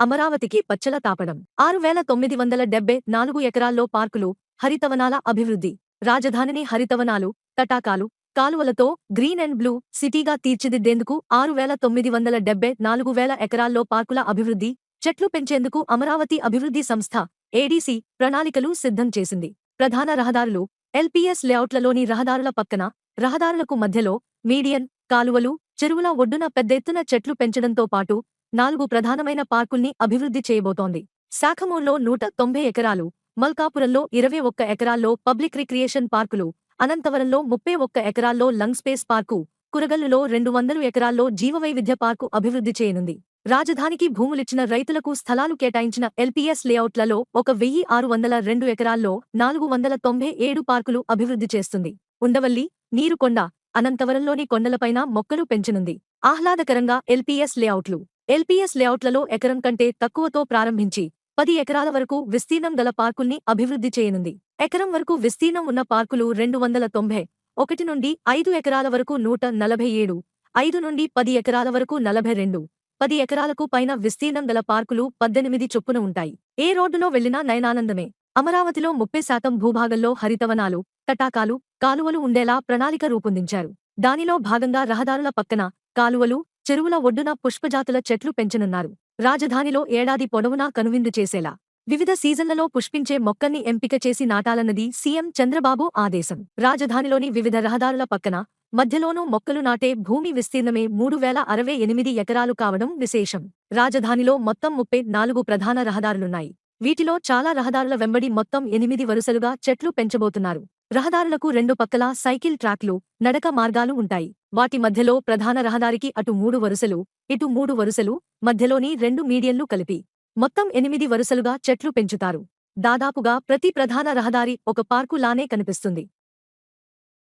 అమరావతికి పచ్చల తాపడం ఆరు వేల తొమ్మిది వందల డెబ్బై నాలుగు ఎకరాల్లో పార్కులు హరితవనాల అభివృద్ధి. రాజధానిని హరితవనాలు తటాకాలు కాలువలతో గ్రీన్ అండ్ బ్లూ సిటీగా తీర్చిదిద్దేందుకు ఆరు వేల తొమ్మిది వందల డెబ్బై నాలుగు వేల ఎకరాల్లో పార్కుల అభివృద్ధి చెట్లు పెంచేందుకు అమరావతి అభివృద్ధి సంస్థ ఏడీసీ ప్రణాళికలు సిద్ధం చేసింది. ప్రధాన రహదారులు ఎల్పీఎస్ లేఅవుట్లలోని రహదారుల పక్కన రహదారులకు మధ్యలో మీడియన్ కాలువలు చెరువుల ఒడ్డున పెద్దెత్తున చెట్లు పెంచడంతో పాటు నాలుగు ప్రధానమైన పార్కుల్ని అభివృద్ధి చేయబోతోంది. శాఖమూర్లో నూట తొంభై ఎకరాలు మల్కాపురంలో ఇరవై ఒక్క ఎకరాల్లో పబ్లిక్ రిక్రియేషన్ పార్కులు అనంతవరంలో ముప్పై ఒక్క ఎకరాల్లో లంగ్ స్పేస్ పార్కు కురగల్లులో రెండు వందలు ఎకరాల్లో జీవవైవిధ్య పార్కు అభివృద్ధి చేయనుంది. రాజధానికి భూములిచ్చిన రైతులకు స్థలాలు కేటాయించిన ఎల్పీఎస్ లేఅవుట్లలో ఒక వెయ్యి ఆరు వందల రెండు ఎకరాల్లో నాలుగు వందల తొంభై ఏడు పార్కులు అభివృద్ధి చేస్తుంది. ఉండవల్లి నీరుకొండ అనంతవరంలోని కొండలపైన మొక్కలు పెంచనుంది. ఆహ్లాదకరంగా ఎల్పీఎస్ లేఅవుట్లు. ఎల్పీఎస్ లేఅవుట్లలో ఎకరం కంటే తక్కువతో ప్రారంభించి పది ఎకరాల వరకు విస్తీర్ణం గల పార్కుల్ని అభివృద్ధి చేయనుంది. ఎకరం వరకు విస్తీర్ణం ఉన్న పార్కులు రెండు వందల తొంభై ఒకటి నుండి ఐదు ఎకరాల వరకు నూట నలభై ఏడు ఐదు నుండి పది ఎకరాల వరకు నలభై రెండు పది ఎకరాలకు పైన విస్తీర్ణం గల పార్కులు పద్దెనిమిది చొప్పున ఉంటాయి. ఏ రోడ్డులో వెళ్ళినా నయనానందమే. అమరావతిలో ముప్పై శాతం భూభాగంలో హరితవనాలు తటాకాలు కాలువలు ఉండేలా ప్రణాళిక రూపొందించారు. దానిలో భాగంగా రహదారుల పక్కన కాలువలు చెరువుల ఒడ్డున పుష్పజాతుల చెట్లు పెంచనున్నారు. రాజధానిలో ఏడాది పొడవునా కనువిందు చేసేలా. వివిధ సీజన్లలో పుష్పించే మొక్కల్ని ఎంపిక చేసి నాటాలన్నది సీఎం చంద్రబాబు ఆదేశం. రాజధానిలోని వివిధ రహదారుల పక్కన మధ్యలోనూ మొక్కలు నాటే భూమి విస్తీర్ణమే మూడు వేల అరవై ఎనిమిది ఎకరాలు కావడం విశేషం. రాజధానిలో మొత్తం ముప్పై నాలుగు ప్రధాన రహదారులున్నాయి. వీటిలో చాలా రహదారుల వెంబడి మొత్తం ఎనిమిది వరుసలుగా చెట్లు పెంచబోతున్నారు. రహదారులకు రెండు పక్కలా సైకిల్ ట్రాక్లు నడక మార్గాలు ఉంటాయి. వాటి మధ్యలో ప్రధాన రహదారికి అటు మూడు వరుసలు ఇటు మూడు వరుసలు మధ్యలోని రెండు మీడియన్లు కలిపి మొత్తం ఎనిమిది వరుసలుగా చెట్లు పెంచుతారు. దాదాపుగా ప్రతి ప్రధాన రహదారి ఒక పార్కు లానే కనిపిస్తుంది.